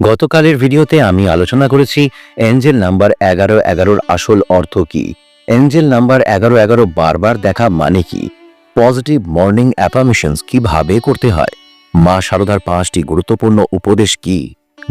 গতকালের ভিডিওতে আমি আলোচনা করেছি এঞ্জেল নাম্বার এগারো এগারোর আসল অর্থ কি? এঞ্জেল নাম্বার এগারো এগারো বারবার দেখা মানে কি? পজিটিভ মর্নিং অ্যাফার্মেশনস কীভাবে করতে হয়? মা শারদার পাঁচটি গুরুত্বপূর্ণ উপদেশ কি?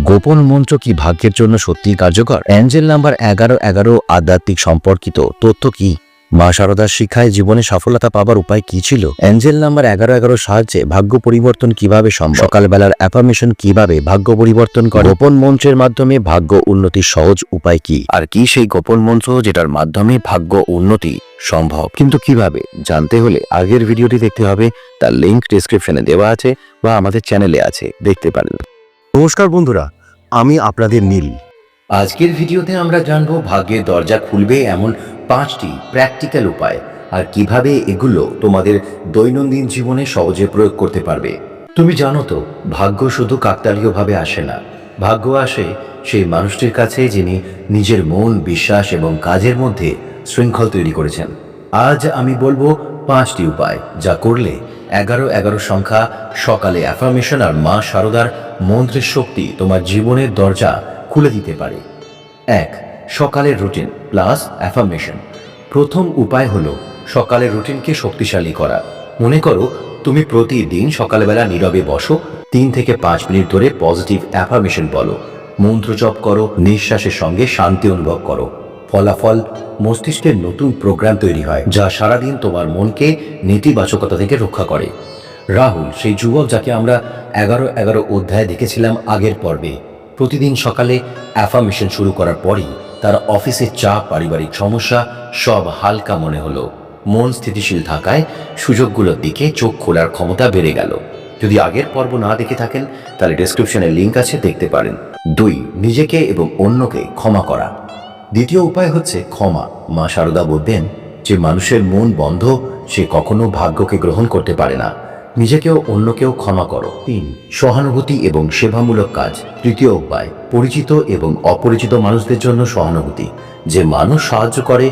গোপন মন্ত্র কি ভাগ্যের জন্য সত্যিই কার্যকর? অ্যাঞ্জেল নাম্বার এগারো এগারো আধ্যাত্মিক সম্পর্কিত তথ্য কি? মা শারদার শিক্ষায় জীবনে সফলতা পাবার উপায় কি ছিল? অ্যাঞ্জেল নাম্বার এগারো এগারো সাহায্যে ভাগ্য পরিবর্তন কীভাবে সম্ভব? সকালবেলার অ্যাফার্মেশন কীভাবে ভাগ্য পরিবর্তন করে? গোপন মঞ্চের মাধ্যমে ভাগ্য উন্নতির সহজ উপায় কি? আর কি সেই গোপন মঞ্চ যেটার মাধ্যমে ভাগ্য উন্নতি সম্ভব? কিন্তু কীভাবে? জানতে হলে আগের ভিডিওটি দেখতে হবে। তার লিঙ্ক ডিসক্রিপশনে দেওয়া আছে বা আমাদের চ্যানেলে আছে। দেখতে পারেন। নমস্কার বন্ধুরা আমি আপনাদের নীল। আজকের ভিডিওতে আমরা জানব ভাগ্যের দরজা খুলবে এমন পাঁচটি প্র্যাকটিক্যাল উপায় আর কীভাবে এগুলো তোমাদের দৈনন্দিন জীবনে সহজে প্রয়োগ করতে পারবে। তুমি জানো তো, ভাগ্য শুধু কাকতালীয়ভাবে আসে না। ভাগ্য আসে সেই মানুষটির কাছে যিনি নিজের মন, বিশ্বাস এবং কাজের মধ্যে শৃঙ্খল তৈরি করেছেন। আজ আমি বলব পাঁচটি উপায় যা করলে এগারো এগারো সংখ্যা সকালে অ্যাফার্মেশন আর মা শারদার মন্ত্রের শক্তি তোমার জীবনের দরজা খুলে দিতে পারে। এক, সকালের রুটিন প্লাস অ্যাফার্মেশন। প্রথম উপায় হলো সকালের রুটিনকে শক্তিশালী করা। মনে করো তুমি প্রতিদিন সকালবেলা নীরবে বসো, তিন থেকে পাঁচ মিনিট ধরে পজিটিভ অ্যাফার্মেশন বলো। মন্ত্র জপ করো, নিঃশ্বাসের সঙ্গে শান্তি অনুভব করো। ফলাফল মস্তিষ্কের নতুন প্রোগ্রাম তৈরি হয় যা সারাদিন তোমার মনকে নেতিবাচকতা থেকে রক্ষা করে। রাহুল, সেই যুবক যাকে আমরা এগারো এগারো অধ্যায় দেখেছিলাম আগের পর্বে। প্রতিদিন সকালে অ্যাফার্মেশন শুরু করার পরই তার অফিসের চাপ, পারিবারিক সমস্যা সব হালকা মনে হলো। মন স্থিতিশীল থাকায় সুযোগগুলোর দিকে চোখ খোলার ক্ষমতা বেড়ে গেল। যদি আগের পর্ব না দেখে থাকেন, তাহলে ডেসক্রিপশনে লিঙ্ক আছে, দেখতে পারেন। দুই, নিজেকে এবং অন্যকে ক্ষমা করা। দ্বিতীয় উপায় হচ্ছে ক্ষমা। মা শারদা বলতেন, যে মানুষের মন বন্ধ, সে কখনো ভাগ্যকে গ্রহণ করতে পারে না। নিজেকেও অন্যকেও ক্ষমা করো। তিন, সহানুভূতি এবং সেবামূলক কাজ। তৃতীয় উপায়, পরিচিত এবং অপরিচিত মানুষদের জন্য সহানুভূতি। যে মানুষ সাহায্য করে,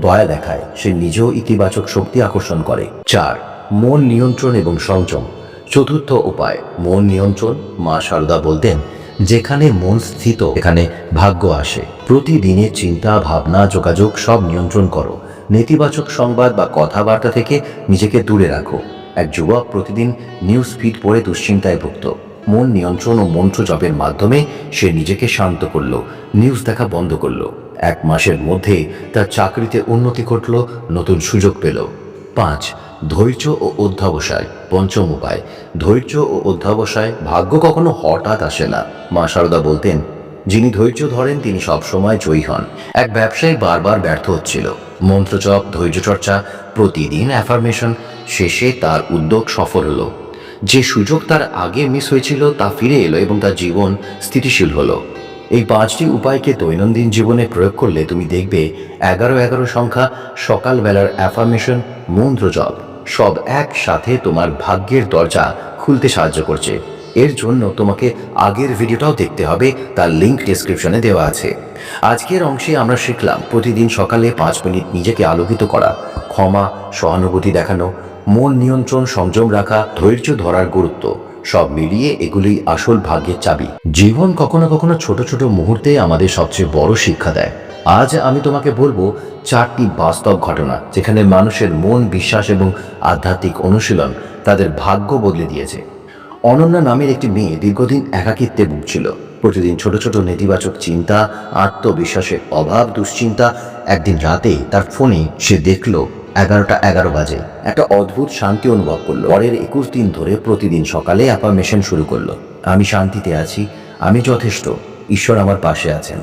দয়া দেখায়। সে নিজেও ইতিবাচক শক্তি আকর্ষণ করে। চার, মন নিয়ন্ত্রণ এবং সংযম। চতুর্থ উপায়, মন নিয়ন্ত্রণ। মা সারদা বলতেন, যেখানে মন স্থিত এখানে ভাগ্য আসে। প্রতিদিনের চিন্তা, ভাবনা, যোগাযোগ সব নিয়ন্ত্রণ করো। নেতিবাচক সংবাদ বা কথাবার্তা থেকে নিজেকে দূরে রাখো। এক যুবক প্রতিদিন নিউজ ফিড পড়ে দুশ্চিন্তায় ভুগত মন নিয়ন্ত্রণ ও মন্ত্র জপের মাধ্যমে সে নিজেকে শান্ত করল নিউজ দেখা বন্ধ করল। এক মাসের মধ্যে তার চাকরিতে উন্নতি ঘটল, নতুন সুযোগ পেল। পাঁচ, ধৈর্য ও অধ্যাবসায়, পঞ্চম উপায়, ধৈর্য ও অধ্যাবসায় ভাগ্য কখনো হঠাৎ আসে না। মা শারদা বলতেন যিনি ধৈর্য ধরেন, তিনি সবসময় জয়ী হন। এক ব্যবসায়ী বারবার ব্যর্থ হচ্ছিল। মন্ত্রজপ ধৈর্য চর্চা, প্রতিদিন অ্যাফার্মেশন শেষে তার উদ্যোগ সফল হলো। যে সুযোগ তার আগে মিস হয়েছিল, তা ফিরে এলো এবং তার জীবন স্থিতিশীল হলো। এই পাঁচটি উপায়কে দৈনন্দিন জীবনে প্রয়োগ করলে তুমি দেখবে এগারো এগারো সংখ্যা, সকালবেলার অ্যাফার্মেশন মন্ত্র জপ সব একসাথে তোমার ভাগ্যের দরজা খুলতে সাহায্য করছে। এর জন্য তোমাকে আগের ভিডিওটাও দেখতে হবে, তার লিংক ডেসক্রিপশনে দেওয়া আছে। আজকের অংশে আমরা শিখলাম প্রতিদিন সকালে পাঁচ মিনিট নিজেকে আলোকিত করা, ক্ষমা, সহানুভূতি দেখানো, মন নিয়ন্ত্রণ, সংযম রাখা, ধৈর্য ধরার গুরুত্ব, সব মিলিয়ে এগুলোই আসল ভাগ্যের চাবি। জীবন কখনো কখনো ছোট ছোট মুহূর্তে আমাদের সবচেয়ে বড় শিক্ষা দেয়। আজ আমি তোমাকে বলব, চারটি বাস্তব ঘটনা, যেখানে মানুষের মন, বিশ্বাস এবং আধ্যাত্মিক অনুশীলন তাদের ভাগ্য বদলে দিয়েছে। অনন্যা নামের একটি মেয়ে দীর্ঘদিন একাকিত্বে ভুগছিল। প্রতিদিন ছোট ছোট নেতিবাচক চিন্তা, আত্মবিশ্বাসের অভাব, দুশ্চিন্তা, একদিন রাতে তার ফোনে সে দেখল এগারোটা এগারো বাজে। একটা অদ্ভুত শান্তি অনুভব করল। পরের একুশ দিন ধরে প্রতিদিন সকালে অ্যাফার্মেশন শুরু করল। আমি শান্তিতে আছি, আমি যথেষ্ট, ঈশ্বর আমার পাশে আছেন।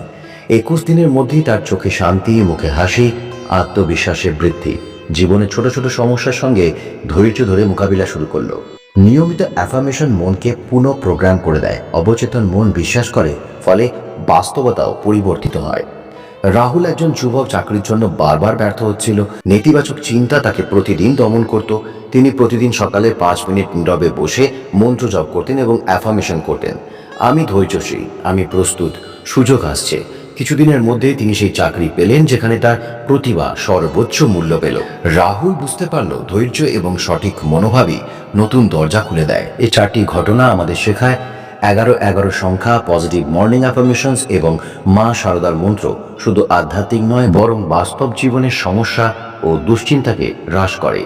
একুশ দিনের মধ্যেই তার চোখে শান্তি, মুখে হাসি, আত্মবিশ্বাসের বৃদ্ধি। জীবনের ছোট ছোট সমস্যার সঙ্গে ধৈর্য ধরে মোকাবিলা শুরু করল। নিয়মিত অ্যাফার্মেশন মনকে পুনঃ প্রোগ্রাম করে দেয়। অবচেতন মন বিশ্বাস করে, ফলে বাস্তবতাও পরিবর্তিত হয়। রাহুল একজন যুবক চাকরির জন্য বারবার ব্যর্থ হচ্ছিল। নেতিবাচক চিন্তা তাকে প্রতিদিন দমন করত। তিনি প্রতিদিন সকালে পাঁচ মিনিট নীরবে বসে মন্ত্র জপ করতেন এবং অ্যাফার্মেশন করতেন। আমি ধৈর্যশীল, আমি প্রস্তুত, সুযোগ আসছে। কিছুদিনের মধ্যেই তিনি সেই চাকরি পেলেন যেখানে তার প্রতিভা সর্বোচ্চ মূল্য পেল। রাহুল বুঝতে পারল ধৈর্য এবং সঠিক মনোভাবই নতুন দরজা খুলে দেয়। এই চারটি ঘটনা আমাদের শেখায় এগারো এগারো সংখ্যা পজিটিভ মর্নিং অ্যাফার্মেশনস এবং মা শারদার মন্ত্র। শুধু আধ্যাত্মিক নয়, বরং বাস্তব জীবনের সমস্যা ও দুশ্চিন্তাকে হ্রাস করে।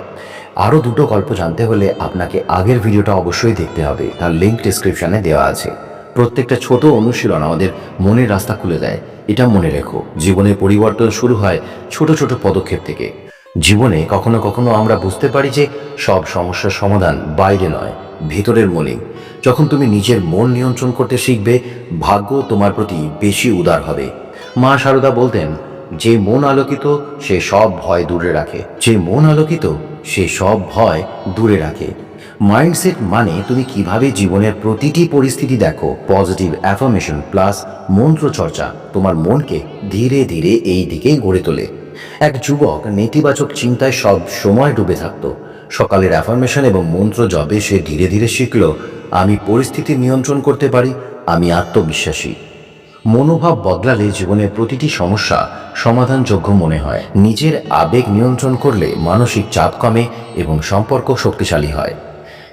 আরও দুটো গল্প জানতে হলে আপনাকে আগের ভিডিওটা অবশ্যই দেখতে হবে। তার লিঙ্ক ডিসক্রিপশনে দেওয়া আছে। প্রত্যেকটা ছোট অনুশীলন আমাদের মনের রাস্তা খুলে দেয়। এটা মনে রেখো জীবনের পরিবর্তন শুরু হয় ছোট ছোট পদক্ষেপ থেকে। জীবনে কখনো কখনো আমরা বুঝতে পারি যে সব সমস্যার সমাধান বাইরে নয়, ভেতরের মনে যখন তুমি নিজের মন নিয়ন্ত্রণ করতে শিখবে, ভাগ্য তোমার প্রতি বেশি উদার হবে। মা সারদা বলতেন, যে মন আলোকিত, সে সব ভয় দূরে রাখে। যে মন আলোকিত, সে সব ভয় দূরে রাখে। মাইন্ডসেট মানে তুমি কীভাবে জীবনের প্রতিটি পরিস্থিতি দেখো। পজিটিভ অ্যাফার্মেশন প্লাস মন্ত্র চর্চা তোমার মনকে ধীরে ধীরে এই দিকেই গড়ে তোলে। এক যুবক নেতিবাচক চিন্তায় সব সময় ডুবে থাকতো। সকালের অ্যাফার্মেশন এবং মন্ত্র জবে সে ধীরে ধীরে শিখল, আমি পরিস্থিতি নিয়ন্ত্রণ করতে পারি, আমি আত্মবিশ্বাসী। মনোভাব বদলালে জীবনের প্রতিটি সমস্যা সমাধানযোগ্য মনে হয়। নিজের আবেগ নিয়ন্ত্রণ করলে মানসিক চাপ কমে এবং সম্পর্ক শক্তিশালী হয়।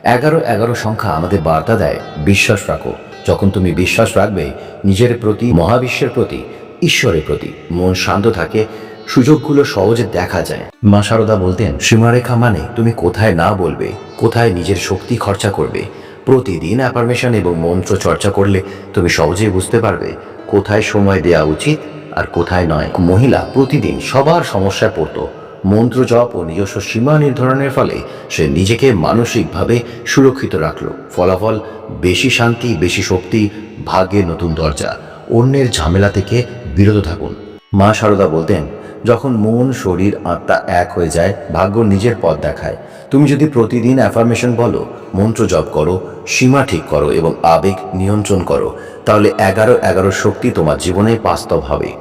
এগারো এগারো সংখ্যা আমাদের বার্তা দেয়, বিশ্বাস রাখো। যখন তুমি বিশ্বাস রাখবে, নিজের প্রতি, মহাবিশ্বের প্রতি, ঈশ্বরের প্রতি মন শান্ত থাকে, সুযোগগুলো সহজে দেখা যায়। মা সারদা বলতেন, সীমারেখা মানে তুমি কোথায় না বলবে, কোথায় নিজের শক্তি খরচা করবে। প্রতিদিন অ্যাফার্মেশন এবং মন্ত্র চর্চা করলে তুমি সহজেই বুঝতে পারবে, কোথায় সময় দেওয়া উচিত আর কোথায় নয়। মহিলা প্রতিদিন সবার সমস্যায় পড়তো মন্ত্র জপ ও নিজস্ব সীমা নির্ধারণের ফলে সে নিজেকে মানসিকভাবে সুরক্ষিত রাখল। ফলাফল, বেশি শান্তি, বেশি শক্তি ভাগ্যের নতুন দরজা। অন্যের ঝামেলা থেকে বিরত থাকুন। মা সারদা বলতেন, যখন মন, শরীর, আত্মা এক হয়ে যায়, ভাগ্য নিজের পথ দেখায়। তুমি যদি প্রতিদিন অ্যাফার্মেশন বলো, মন্ত্র জপ করো, সীমা ঠিক করো এবং আবেগ নিয়ন্ত্রণ করো, তাহলে এগারো এগারো শক্তি তোমার জীবনে বাস্তব হবে।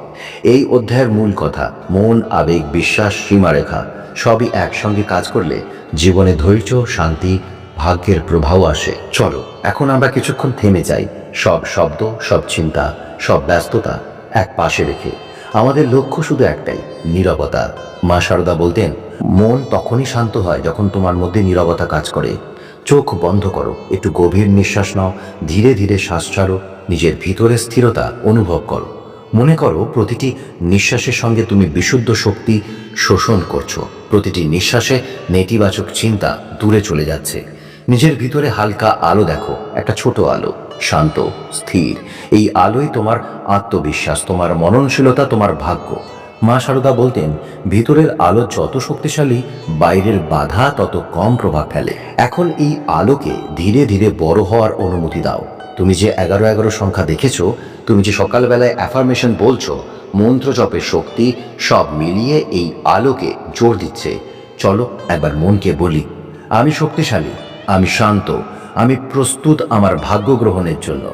এই অধ্যায়ের মূল কথা, মন, আবেগ, বিশ্বাস, সীমারেখা, সবই একসঙ্গে কাজ করলে জীবনে ধৈর্য, শান্তি, ভাগ্যের প্রভাব আসে। চলো, এখন আমরা কিছুক্ষণ থেমে যাই। সব শব্দ, সব চিন্তা, সব ব্যস্ততা এক পাশে রেখে। আমাদের লক্ষ্য শুধু একটাই, নীরবতা। মা শারদা বলতেন, মন তখনই শান্ত হয় যখন তোমার মধ্যে নীরবতা কাজ করে। চোখ বন্ধ করো, একটু গভীর নিঃশ্বাস নাও, ধীরে ধীরে শ্বাস ছাড়ো, নিজের ভিতরে স্থিরতা অনুভব করো। মনে করো প্রতিটি নিঃশ্বাসের সঙ্গে তুমি বিশুদ্ধ শক্তি শোষণ করছ। প্রতিটি নিঃশ্বাসে নেতিবাচক চিন্তা দূরে চলে যাচ্ছে। নিজের ভিতরে হালকা আলো দেখো, একটা ছোট আলো, শান্ত, স্থির। এই আলোই তোমার আত্মবিশ্বাস, তোমার মননশীলতা, তোমার ভাগ্য। মা সারদা বলতেন, ভিতরের আলো যত শক্তিশালী, বাইরের বাধা তত কম প্রভাব ফেলে। এখন এই আলোকে ধীরে ধীরে বড় হওয়ার অনুমতি দাও। তুমি যে এগারো এগারো সংখ্যা দেখেছ, তুমি যে সকালবেলায় অ্যাফার্মেশন বলছো, মন্ত্র জপের শক্তি সব মিলিয়ে এই আলোকে জোর দিচ্ছে। চলো একবার মনকে বলি, আমি শক্তিশালী, আমি শান্ত, আমি প্রস্তুত আমার ভাগ্য গ্রহণের জন্য।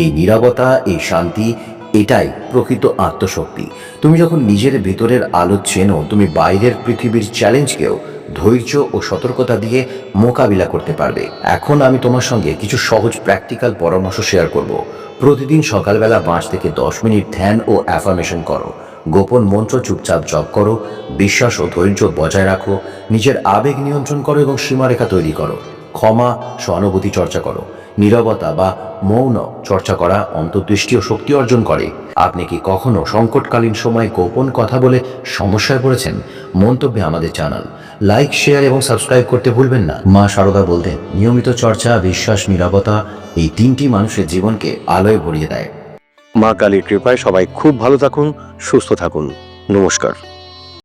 এই নীরবতা, এই শান্তি এটাই প্রকৃত আত্মশক্তি। তুমি যখন নিজের ভেতরের আলো চেনো, তুমি বাইরের পৃথিবীর চ্যালেঞ্জকেও ধৈর্য ও সতর্কতা দিয়ে মোকাবিলা করতে পারবে। এখন আমি তোমার সঙ্গে কিছু সহজ প্র্যাকটিক্যাল পরামর্শ শেয়ার করব। প্রতিদিন সকালবেলা পাঁচ থেকে দশ মিনিট ধ্যান ও অ্যাফার্মেশন করো। গোপন মন্ত্র চুপচাপ জপ করো। বিশ্বাস ও ধৈর্য বজায় রাখো। নিজের আবেগ নিয়ন্ত্রণ করো এবং সীমারেখা তৈরি করো। ক্ষমা, সহানুভূতি চর্চা করো। নীরবতা বা মৌন চর্চা করা অন্তর্দৃষ্টি ও শক্তি অর্জন করে। আপনি কি কখনো সংকটকালীন সময়ে গোপন কথা বলে সমস্যায় পড়েছেন? মন্তব্যে আমাদের জানান। লাইক, শেয়ার এবং সাবস্ক্রাইব করতে ভুলবেন না। মা শারদা বলতেন, নিয়মিত চর্চা, বিশ্বাস, নীরবতা এই তিনটি মানুষের জীবনকে আলোয় ভরিয়ে দেয়। মা কালীর কৃপায় সবাই খুব ভালো থাকুন, সুস্থ থাকুন। নমস্কার।